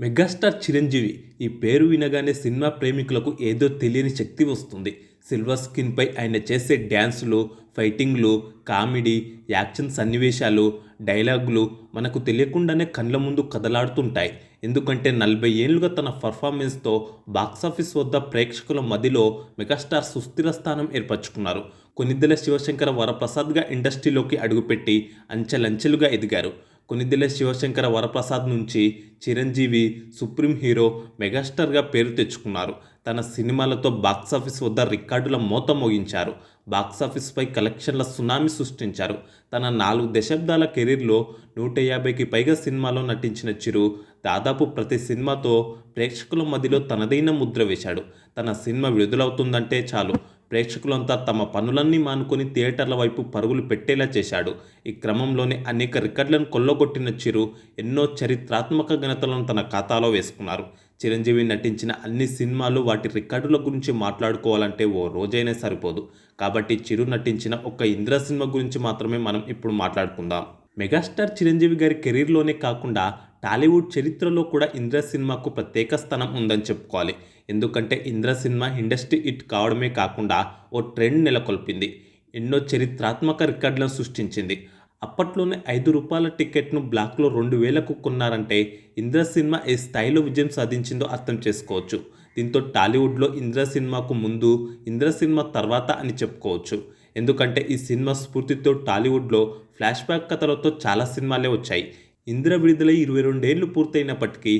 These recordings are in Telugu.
మెగాస్టార్ చిరంజీవి ఈ పేరు వినగానే సినిమా ప్రేమికులకు ఏదో తెలియని శక్తి వస్తుంది. సిల్వర్ స్క్రీన్పై ఆయన చేసే డ్యాన్సులు ఫైటింగ్లు కామెడీ యాక్షన్ సన్నివేశాలు డైలాగులు మనకు తెలియకుండానే కళ్ళ ముందు కదలాడుతుంటాయి. ఎందుకంటే నలభై ఏళ్ళుగా తన పర్ఫార్మెన్స్తో బాక్సాఫీస్ వద్ద ప్రేక్షకుల మదిలో మెగాస్టార్ సుస్థిర స్థానం ఏర్పరచుకున్నారు. కొనిద్దెల శివశంకర వరప్రసాద్గా ఇండస్ట్రీలోకి అడుగుపెట్టి అంచెలంచెలుగా ఎదిగారు. కొనిదెల శివశంకర వరప్రసాద్ నుంచి చిరంజీవి సుప్రీం హీరో మెగాస్టార్గా పేరు తెచ్చుకున్నారు. తన సినిమాలతో బాక్సాఫీస్ వద్ద రికార్డుల మోత మోగించారు. బాక్సాఫీస్పై కలెక్షన్ల సునామీ సృష్టించారు. తన నాలుగు దశాబ్దాల కెరీర్లో నూట యాభైకి పైగా సినిమాలో నటించిన చిరు దాదాపు ప్రతి సినిమాతో ప్రేక్షకుల మధ్యలో తనదైన ముద్ర వేశాడు. తన సినిమా విడుదలవుతుందంటే చాలు. ప్రేక్షకులంతా తమ పనులన్నీ మానుకొని థియేటర్ల వైపు పరుగులు పెట్టేలా చేశాడు. ఈ క్రమంలోనే అనేక రికార్డులను కొల్లగొట్టిన చిరు ఎన్నో చరిత్రాత్మక ఘనతలను తన ఖాతాలో వేసుకున్నారు. చిరంజీవి నటించిన అన్ని సినిమాలు వాటి రికార్డుల గురించి మాట్లాడుకోవాలంటే ఓ రోజైనా సరిపోదు. కాబట్టి చిరు నటించిన ఒక ఇంద్ర సినిమా గురించి మాత్రమే మనం ఇప్పుడు మాట్లాడుకుందాం. మెగాస్టార్ చిరంజీవి గారి కెరీర్లోనే కాకుండా టాలీవుడ్ చరిత్రలో కూడా ఇంద్ర సినిమాకు ప్రత్యేక స్థానం ఉందని చెప్పుకోవాలి. ఎందుకంటే ఇంద్ర సినిమా ఇండస్ట్రీ హిట్ కావడమే కాకుండా ఓ ట్రెండ్ నెలకొల్పింది. ఎన్నో చరిత్రాత్మక రికార్డులను సృష్టించింది. అప్పట్లోనే ఐదు రూపాయల టికెట్ను బ్లాక్లో రెండు వేలకు కొన్నారంటే ఇంద్ర సినిమా ఏ స్థాయిలో విజయం సాధించిందో అర్థం చేసుకోవచ్చు. దీంతో టాలీవుడ్లో ఇంద్ర సినిమాకు ముందు ఇంద్ర సినిమా తర్వాత అని చెప్పుకోవచ్చు. ఎందుకంటే ఈ సినిమా స్ఫూర్తితో టాలీవుడ్లో ఫ్లాష్ బ్యాక్ కథలతో చాలా సినిమాలే వచ్చాయి. ఇంద్ర విడుదలై ఇరవై రెండేళ్ళు పూర్తయినప్పటికీ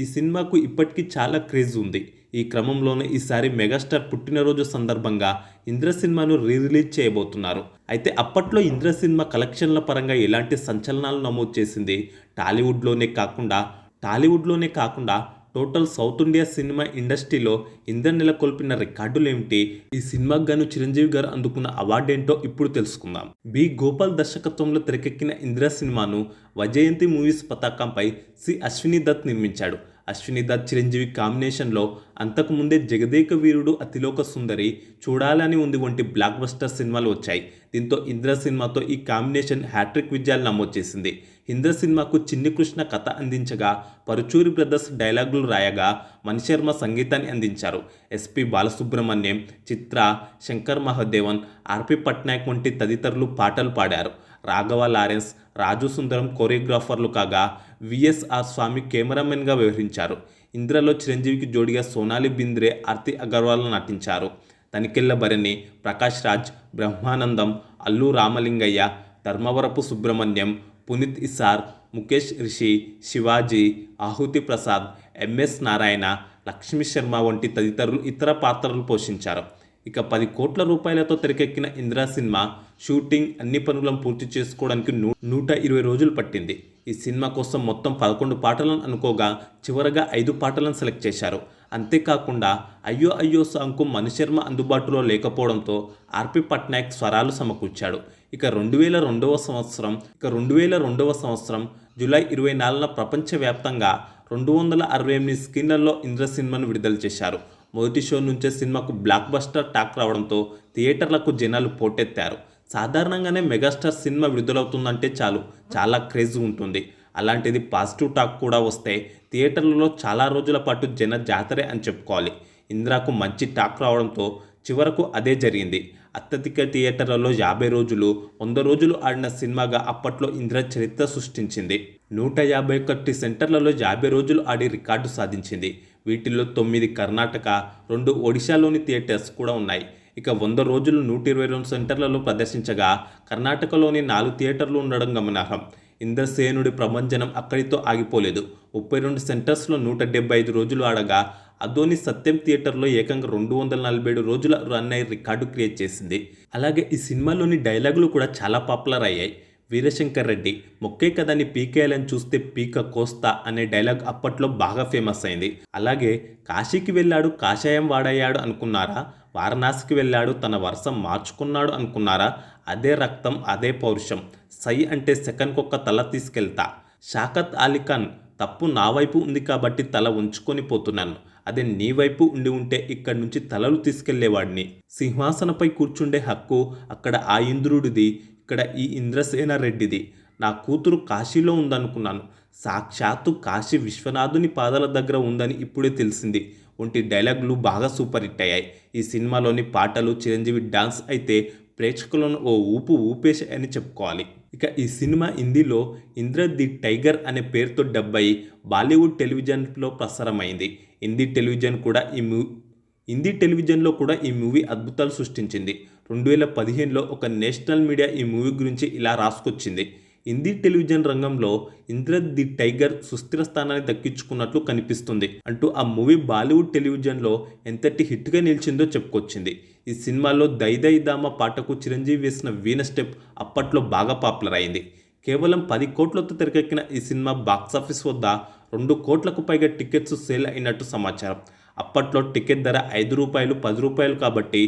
ఈ సినిమాకు ఇప్పటికీ చాలా క్రేజ్ ఉంది. ఈ క్రమంలోనే ఈసారి మెగాస్టార్ పుట్టినరోజు సందర్భంగా ఇంద్ర సినిమాను రీ రిలీజ్ చేయబోతున్నారు. అయితే అప్పట్లో ఇంద్ర సినిమా కలెక్షన్ల పరంగా ఎలాంటి సంచలనాలు నమోదు చేసింది టాలీవుడ్లోనే కాకుండా టాలీవుడ్లోనే కాకుండా టోటల్ సౌత్ ఇండియా సినిమా ఇండస్ట్రీలో ఇందరు నెలకొల్పిన రికార్డులు ఏమిటి? ఈ సినిమాకు గాను చిరంజీవి గారు అందుకున్న అవార్డు ఏంటో ఇప్పుడు తెలుసుకుందాం. బి. గోపాల్ దర్శకత్వంలో తెరకెక్కిన ఇందిరా సినిమాను వజయంతి మూవీస్ పతాకంపై సి. అశ్విని దత్ నిర్మించాడు. అశ్విని దత్ చిరంజీవి కాంబినేషన్లో అంతకుముందే జగదేక వీరుడు అతిలోక సుందరి చూడాలని ఉంది వంటి బ్లాక్ బస్టర్ సినిమాలు వచ్చాయి. దీంతో ఇంద్ర సినిమాతో ఈ కాంబినేషన్ హ్యాట్రిక్ విజయాలు నమోదు చేసింది. ఇంద్ర సినిమాకు చిన్ని కృష్ణ కథ అందించగా పరుచూరి బ్రదర్స్ డైలాగులు రాయగా మణిశర్మ సంగీతాన్ని అందించారు. ఎస్పి బాలసుబ్రహ్మణ్యం చిత్ర శంకర్ మహాదేవన్ ఆర్పి పట్నాయక్ వంటి తదితరులు పాటలు పాడారు. రాఘవ లారెన్స్ రాజు సుందరం కొరియోగ్రాఫర్లు కాగా విఎస్ఆర్ స్వామి కెమెరామెన్గా వ్యవహరించారు. ఇంద్రలో చిరంజీవికి జోడిగా సోనాలి బింద్రే ఆర్తి అగర్వాల్ నటించారు. తనికెళ్ళ భరణి ప్రకాష్ రాజ్ బ్రహ్మానందం అల్లు రామలింగయ్య ధర్మవరపు సుబ్రహ్మణ్యం పునీత్ ఇసార్ ముఖేష్ రిషి శివాజీ ఆహుతి ప్రసాద్ ఎంఎస్ నారాయణ లక్ష్మీ శర్మ వంటి తదితరులు ఇతర పాత్రలు పోషించారు. ఇక పది కోట్ల రూపాయలతో తెరకెక్కిన ఇందిరా సినిమా షూటింగ్ అన్ని పనులను పూర్తి చేసుకోవడానికి నూ నూట ఇరవై రోజులు పట్టింది. ఈ సినిమా కోసం మొత్తం పదకొండు పాటలను అనుకోగా చివరగా ఐదు పాటలను సెలెక్ట్ చేశారు. అంతేకాకుండా అయ్యో అయ్యో సాంగ్కు మణిశర్మ అందుబాటులో లేకపోవడంతో ఆర్పి పట్నాయక్ స్వరాలు సమకూర్చాడు. ఇక రెండు వేల రెండవ సంవత్సరం ఇక రెండు వేల రెండవ సంవత్సరం జూలై ఇరవై నాలుగున ప్రపంచవ్యాప్తంగా రెండు వందల అరవై ఎనిమిది స్క్రీన్లలో ఇంద్ర సినిమాను విడుదల చేశారు. మొదటి షో నుంచే సినిమాకు బ్లాక్ బస్టర్ టాక్ రావడంతో థియేటర్లకు జనాలు పోటెత్తారు. సాధారణంగానే మెగాస్టార్ సినిమా విడుదలవుతుందంటే చాలు చాలా క్రేజ్ ఉంటుంది. అలాంటిది పాజిటివ్ టాక్ కూడా వస్తే థియేటర్లలో చాలా రోజుల పాటు జన జాతరే అని చెప్పుకోవాలి. ఇందిరాకు మంచి టాక్ రావడంతో చివరకు అదే జరిగింది. అత్యధిక థియేటర్లలో యాభై రోజులు వంద రోజులు ఆడిన సినిమాగా అప్పట్లో ఇంద్ర చరిత్ర సృష్టించింది. నూట యాభై ఒకటి సెంటర్లలో యాభై రోజులు ఆడి రికార్డు సాధించింది. వీటిల్లో తొమ్మిది కర్ణాటక రెండు ఒడిశాలోని థియేటర్స్ కూడా ఉన్నాయి. ఇక వంద రోజులు నూట ఇరవై రెండు సెంటర్లలో ప్రదర్శించగా కర్ణాటకలోని నాలుగు థియేటర్లు ఉండడం గమనార్హం. ఇంద్రసేనుడి ప్రభంజనం అక్కడితో ఆగిపోలేదు. ముప్పై రెండు సెంటర్స్లో నూట డెబ్బై ఐదు రోజులు ఆడగా అదోని సత్యం థియేటర్లో ఏకంగా రెండు వందల నలభై ఏడు రోజుల రన్ అయ్యి రికార్డు క్రియేట్ చేసింది. అలాగే ఈ సినిమాలోని డైలాగులు కూడా చాలా పాపులర్ అయ్యాయి. వీరశంకర్ రెడ్డి మొక్కే కథని పీకేయాలని చూస్తే పీక కోస్తా అనే డైలాగ్ అప్పట్లో బాగా ఫేమస్ అయింది. అలాగే కాశీకి వెళ్ళాడు కాషాయం వాడయ్యాడు అనుకున్నారా? వారణాసికి వెళ్ళాడు తన వరుస మార్చుకున్నాడు అనుకున్నారా? అదే రక్తం అదే పౌరుషం. సై అంటే సెకండ్కొక్క తల తీసుకెళ్తా. షాకత్ అలీఖాన్ తప్పు నా వైపు ఉంది కాబట్టి తల ఉంచుకొని పోతున్నాను. అదే నీ వైపు ఉండి ఉంటే ఇక్కడి నుంచి తలలు తీసుకెళ్ళేవాడిని. సింహాసనపై కూర్చుండే హక్కు అక్కడ ఆ ఇంద్రుడిది. ఇక్కడ ఈ ఇంద్రసేన రెడ్డిది. నా కూతురు కాశీలో ఉందనుకున్నాను. సాక్షాత్తు కాశీ విశ్వనాథుని పాదాల దగ్గర ఉందని ఇప్పుడే తెలిసింది. వంటి డైలాగులు బాగా సూపర్ హిట్ అయ్యాయి ఈ సినిమాలోని పాటలు చిరంజీవి డాన్స్ అయితే ప్రేక్షకులను ఓ ఊపు ఊపేసి అని చెప్పుకోవాలి. ఇక ఈ సినిమా హిందీలో ఇంద్ర ది టైగర్ అనే పేరుతో డబ్ అయి బాలీవుడ్ టెలివిజన్లో ప్రసారమైంది. హిందీ టెలివిజన్ కూడా ఈ మూ హిందీ టెలివిజన్లో కూడా ఈ మూవీ అద్భుతాలు సృష్టించింది. రెండు వేల పదిహేనులో ఒక నేషనల్ మీడియా ఈ మూవీ గురించి ఇలా రాసుకొచ్చింది. హిందీ టెలివిజన్ రంగంలో ఇంద్ర ది టైగర్ సుస్థిర స్థానాన్ని దక్కించుకున్నట్లు కనిపిస్తుంది అంటూ ఆ మూవీ బాలీవుడ్ టెలివిజన్లో ఎంతటి హిట్గా నిలిచిందో చెప్పుకొచ్చింది. ఈ సినిమాలో దైదై దామ పాటకు చిరంజీవి వేసిన వీణ స్టెప్ అప్పట్లో బాగా పాపులర్ అయింది. కేవలం పది కోట్లతో తెరకెక్కిన ఈ సినిమా బాక్సాఫీస్ వద్ద రెండు కోట్లకు పైగా టికెట్స్ సేల్ అయినట్టు సమాచారం. అప్పట్లో టికెట్ ధర ఐదు రూపాయలు పది రూపాయలు కాబట్టి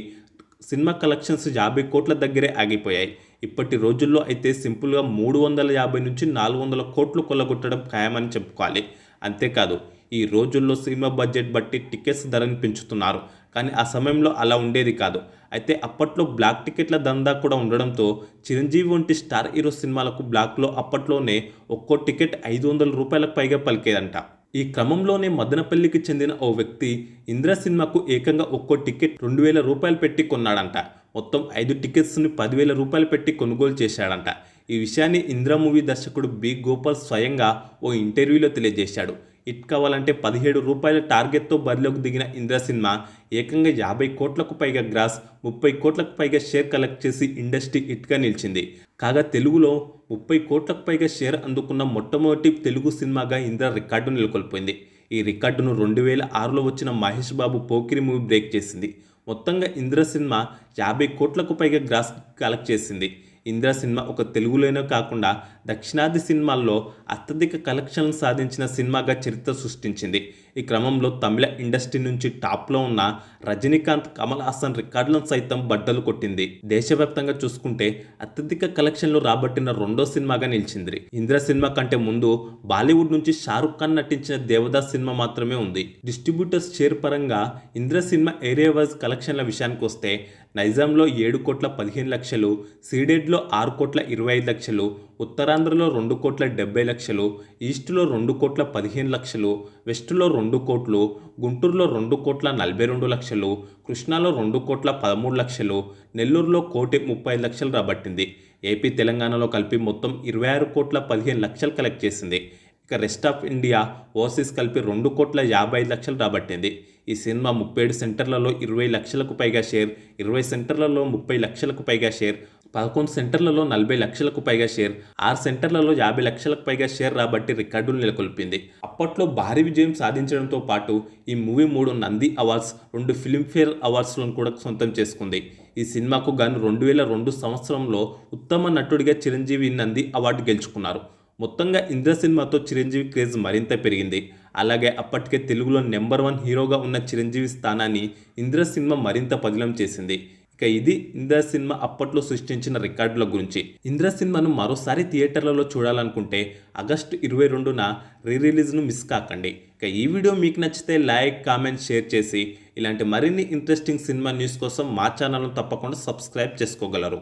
సినిమా కలెక్షన్స్ యాభై కోట్ల దగ్గరే ఆగిపోయాయి. ఇప్పటి రోజుల్లో అయితే సింపుల్గా మూడు వందల యాభై నుంచి నాలుగు వందల కోట్లు కొల్లగొట్టడం ఖాయమని చెప్పుకోవాలి. అంతేకాదు ఈ రోజుల్లో సినిమా బడ్జెట్ బట్టి టికెట్స్ ధరని పెంచుతున్నారు. కానీ ఆ సమయంలో అలా ఉండేది కాదు. అయితే అప్పట్లో బ్లాక్ టికెట్ల దందా కూడా ఉండడంతో చిరంజీవి వంటి స్టార్ హీరో సినిమాలకు బ్లాక్లో అప్పట్లోనే ఒక్కో టికెట్ ఐదు వందల రూపాయలకు పైగా పలికేదంట. ఈ క్రమంలోనే మదనపల్లికి చెందిన ఓ వ్యక్తి ఇంద్ర సినిమాకు ఏకంగా ఒక్కో టికెట్ రెండు వేల రూపాయలు పెట్టి కొన్నాడంట. మొత్తం ఐదు టికెట్స్ని పదివేల రూపాయలు పెట్టి కొనుగోలు చేశాడంట. ఈ విషయాన్ని ఇంద్ర మూవీ దర్శకుడు బి గోపాల్ స్వయంగా ఓ ఇంటర్వ్యూలో తెలియజేశాడు. హిట్ కావాలంటే పదిహేడు రూపాయల టార్గెట్తో బరిలోకి దిగిన ఇంద్ర సినిమా ఏకంగా యాభై కోట్లకు పైగా గ్రాస్ ముప్పై కోట్లకు పైగా షేర్ కలెక్ట్ చేసి ఇండస్ట్రీ హిట్గా నిలిచింది. కాగా తెలుగులో ముప్పై కోట్లకు పైగా షేర్ అందుకున్న మొట్టమొదటి తెలుగు సినిమాగా ఇంద్ర రికార్డు నెలకొల్పోయింది. ఈ రికార్డును రెండు వేల ఆరులో వచ్చిన మహేష్ బాబు పోకిరి మూవీ బ్రేక్ చేసింది. మొత్తంగా ఇంద్ర సినిమా యాభై కోట్లకు పైగా గ్రాస్ కలెక్ట్ చేసింది. ఇంద్ర సినిమా ఒక తెలుగులోనే కాకుండా దక్షిణాది సినిమాల్లో అత్యధిక కలెక్షన్లు సాధించిన సినిమాగా చరిత్ర సృష్టించింది. ఈ క్రమంలో తమిళ ఇండస్ట్రీ నుంచి టాప్లో ఉన్న రజనీకాంత్ కమల్ హాసన్ రికార్డులను సైతం బట్టలు కొట్టింది. దేశవ్యాప్తంగా చూసుకుంటే అత్యధిక కలెక్షన్లు రాబట్టిన రెండో సినిమాగా నిలిచింది. ఇంద్ర సినిమా కంటే ముందు బాలీవుడ్ నుంచి షారుఖ్ ఖాన్ నటించిన దేవదాస్ సినిమా మాత్రమే ఉంది. డిస్ట్రిబ్యూటర్స్ షేర్ పరంగా ఇంద్ర సినిమా ఏరియా వైజ్ కలెక్షన్ల విషయానికి వస్తే నైజాంలో ఏడు కోట్ల పదిహేను లక్షలు సీడెడ్లో ఆరు కోట్ల ఇరవై ఐదు లక్షలు ఉత్తరాంధ్రలో రెండు కోట్ల డెబ్బై లక్షలు ఈస్ట్లో రెండు కోట్ల పదిహేను లక్షలు వెస్ట్లో రెండు కోట్లు గుంటూరులో రెండు కోట్ల నలభై రెండు లక్షలు కృష్ణాలో రెండు కోట్ల పదమూడు లక్షలు నెల్లూరులో కోటి ముప్పై లక్షలు రాబట్టింది. ఏపీ తెలంగాణలో కలిపి మొత్తం ఇరవై ఆరు కోట్ల పదిహేను లక్షలు కలెక్ట్ చేసింది. ఇక రెస్ట్ ఆఫ్ ఇండియా ఓవర్సీస్ కలిపి రెండు కోట్ల యాభై ఐదు లక్షలు రాబట్టింది. ఈ సినిమా ముప్పై ఏడు సెంటర్లలో ఇరవై లక్షలకు పైగా షేర్ ఇరవై సెంటర్లలో ముప్పై లక్షలకు పైగా షేర్ పదకొండు సెంటర్లలో నలభై లక్షలకు పైగా షేర్ ఆరు సెంటర్లలో యాభై లక్షలకు పైగా షేర్ రాబట్టి రికార్డులు నెలకొల్పింది. అప్పట్లో భారీ విజయం సాధించడంతో పాటు ఈ మూవీ మూడు నంది అవార్డ్స్ రెండు ఫిల్మ్ఫేర్ అవార్డ్స్లను కూడా సొంతం చేసుకుంది. ఈ సినిమాకు గాను రెండు వేల రెండు సంవత్సరంలో ఉత్తమ నటుడిగా చిరంజీవి నంది అవార్డు గెలుచుకున్నారు. మొత్తంగా ఇంద్ర సినిమాతో చిరంజీవి క్రేజ్ మరింత పెరిగింది. అలాగే అప్పటికే తెలుగులో నెంబర్ వన్ హీరోగా ఉన్న చిరంజీవి స్థానాన్ని ఇంద్ర సినిమా మరింత పదిలం చేసింది. ఇక ఇది ఇంద్ర సినిమా అప్పట్లో సృష్టించిన రికార్డుల గురించి. ఇంద్ర సినిమాను మరోసారి థియేటర్లలో చూడాలనుకుంటే ఆగస్టు ఇరవై రెండున రీ రిలీజ్ను మిస్ కాకండి. ఇక ఈ వీడియో మీకు నచ్చితే లైక్ కామెంట్ షేర్ చేసి ఇలాంటి మరిన్ని ఇంట్రెస్టింగ్ సినిమా న్యూస్ కోసం మా ఛానల్ను తప్పకుండా సబ్స్క్రైబ్ చేసుకోగలరు.